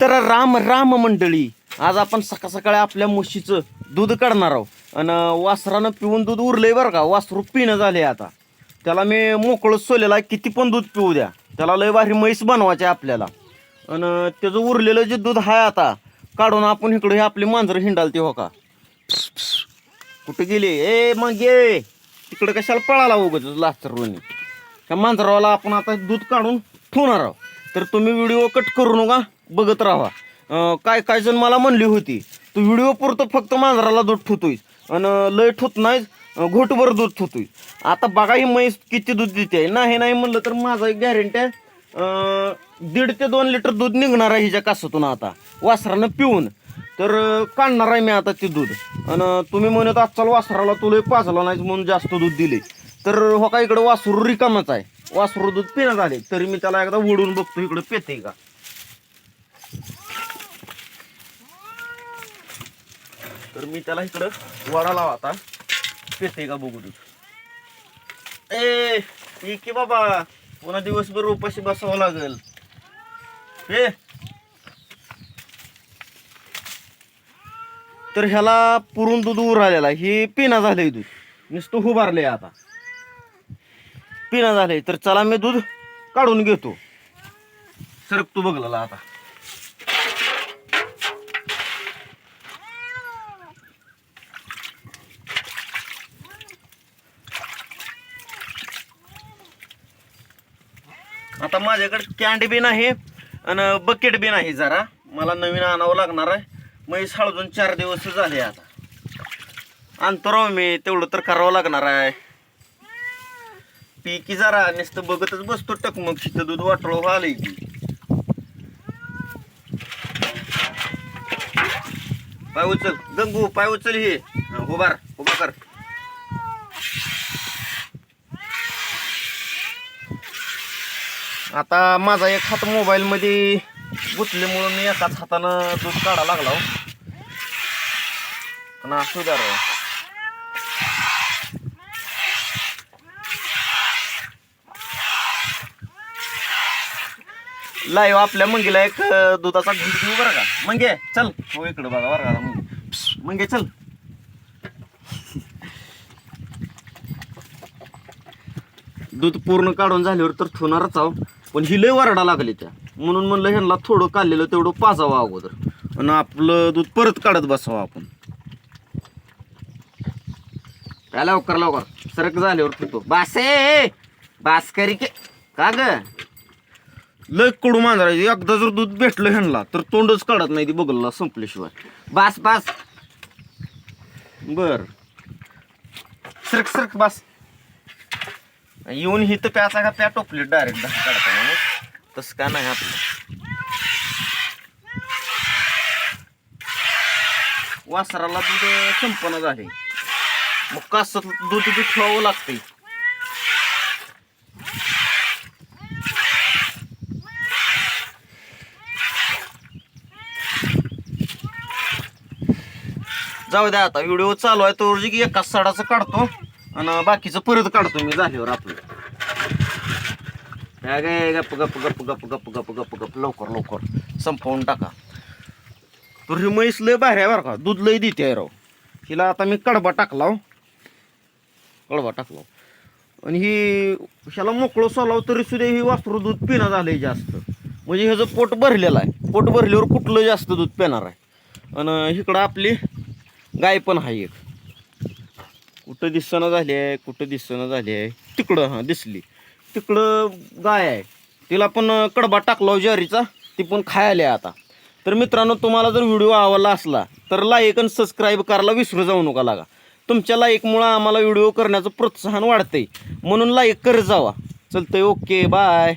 तर राम राम मंडळी आज आपण सकाळ सकाळी आपल्या म्हशीचं दूध काढणार आहोत. आणि वासरानं पिऊन दूध उरलंय बरं का वासरू पिणं झाले आता. त्याला मी मोकळं सोलेला आहे किती पण दूध पिऊ द्या. त्याला लय भारी म्हैस बनवायचे आपल्याला. आणि त्याचं उरलेलं जे दूध आहे आता काढून आपण इकडं हे आपली मांजरं हिंडालते हो का? कुठे गेली? ए मग ये. तिकडे कशाला पळाला उगच लाचरवणी? त्या मांजरावाला आपण आता दूध काढून ठेवणार आहोत. तर तुम्ही व्हिडिओ कट करू नका. बघत राहा. काय काय जण मला म्हणली होती तू व्हिडिओ पुरतं फक्त मांजराला दूध ठोतोयस आणि लय ठोत नाही घोटभर दूध ठोतोय आता बघा ही म्हैस किती दूध देते. नाही नाही म्हणलं तर माझा एक गॅरंटी आहे दीड ते दोन लिटर दूध निघणार आहे हिच्या कासातून आता वासरानं पिऊन. तर काढणार आहे मी आता ते दूध. आणि तुम्ही म्हणत आजचाल वासराला तुला पाजला नाही म्हणून जास्त दूध दिले तर हो का इकडं वासरू रिकामच आहे. वासरू दूध पिण्यात आले तरी मी त्याला एकदा ओढून बघतो इकडं पेते का. तर मी त्याला इकडं वडा लावा आता. पेते का बघू दूध ए ठीक की बाबा पुन्हा दिवसभर उपाशी बसावं लागेल. हे तर ह्याला पुरून दूध उरालेला हे पिना झालंय दूध. नुसतं उभारलंय आता. पिना झालंय तर चला मी दूध काढून घेतो. सरक तू बघला आता. आता माझ्याकडे कॅन्ड बी नाही आणि बकेट बी नाही जरा. मला नवीन आणावं लागणार आहे. म्हैस साळजून चार दिवस झाले आता. आणतो मी तेवढं तर करावं लागणार आहे. पी की जरा नुसतं बघतच बसतो टक मग तिथं दूध वाटलं आलंय की. पाय उचल गंगू पाय उचल हे. उभार उभा कर. आता माझा एक हात मोबाईलमध्ये गुतल्यामुळं मी एकाच हातानं दूध काढा लागला हो. पण असू लाईव्ह आपल्या मंगीला एक दुधाचा घूट देऊ बरं का? मंगे चल. हो इकडं बघा बरं का मंगे. मंगे चल. दूध पूर्ण काढून झाल्यावर तर ठेवणारच आहो. पण ही लय वरडा लागली त्या. म्हणून म्हणलं ह्यांना थोडं काढलेलं तेवढं पाजावं अगोदर. आणि आपलं दूध परत काढत बसावं आपण. काय लवकर लवकर. सरक झाल्यावर ठेवतो बासे! बासकरी के का ग? लय कडू मांजरायची एकदा जर दूध भेटलं ह्यांना तर तोंडच काढत नाही ती बघला संपल्याशिवाय. बास बास. बर. सरक सरक बास. येऊन ही तर प्याचा का प्या टोपली डायरेक्ट दहा काढताना तसं का नाही आपलं. वासराला दूध संपन्न झाले. मग कसं दूध दूध ठेवावं लागते जाऊ द्या आता व्हिडिओ चालू आहे तो की एकाच साडाचं काढतो. आणि बाकीचं परत काढतो मी झाल्यावर आपलं. काय काय गप्प गप्प गप्प गप्प गप्प गप्प गप्प गप्प. लवकर लवकर. संपवून टाका. तर ही म्हैस लय बाहेर आहे बरं का. दूध लय देते आहे राव. हिला आता मी कडबा टाकला हो. कडबा टाकला हो. आणि ही ह्याला मोकळं सोलाव तरी सुद्धा ही वासरू दूध पिणं झालंय जास्त. म्हणजे ह्याचं पोट भरलेलं आहे. पोट भरल्यावर कुठलं जास्त दूध पिणार आहे? आणि इकडं आपली गाय पण आहे एक. कुठं दिसणं झाली आहे कुठं दिसणं झाली आहे. तिकडं हां दिसली. तिकडं गाय आहे. तिला पण कडबा टाकला हो ज्वारीचा. ती पण खायला आता. तर मित्रांनो तुम्हाला जर व्हिडिओ आवडला असला तर लाईक आणि सबस्क्राईब करायला विसरू जाऊ नका लागा. तुमच्या लाईकमुळं आम्हाला व्हिडिओ करण्याचं प्रोत्साहन वाढतंय. म्हणून लाईक करत जावा. चलतंय ओके बाय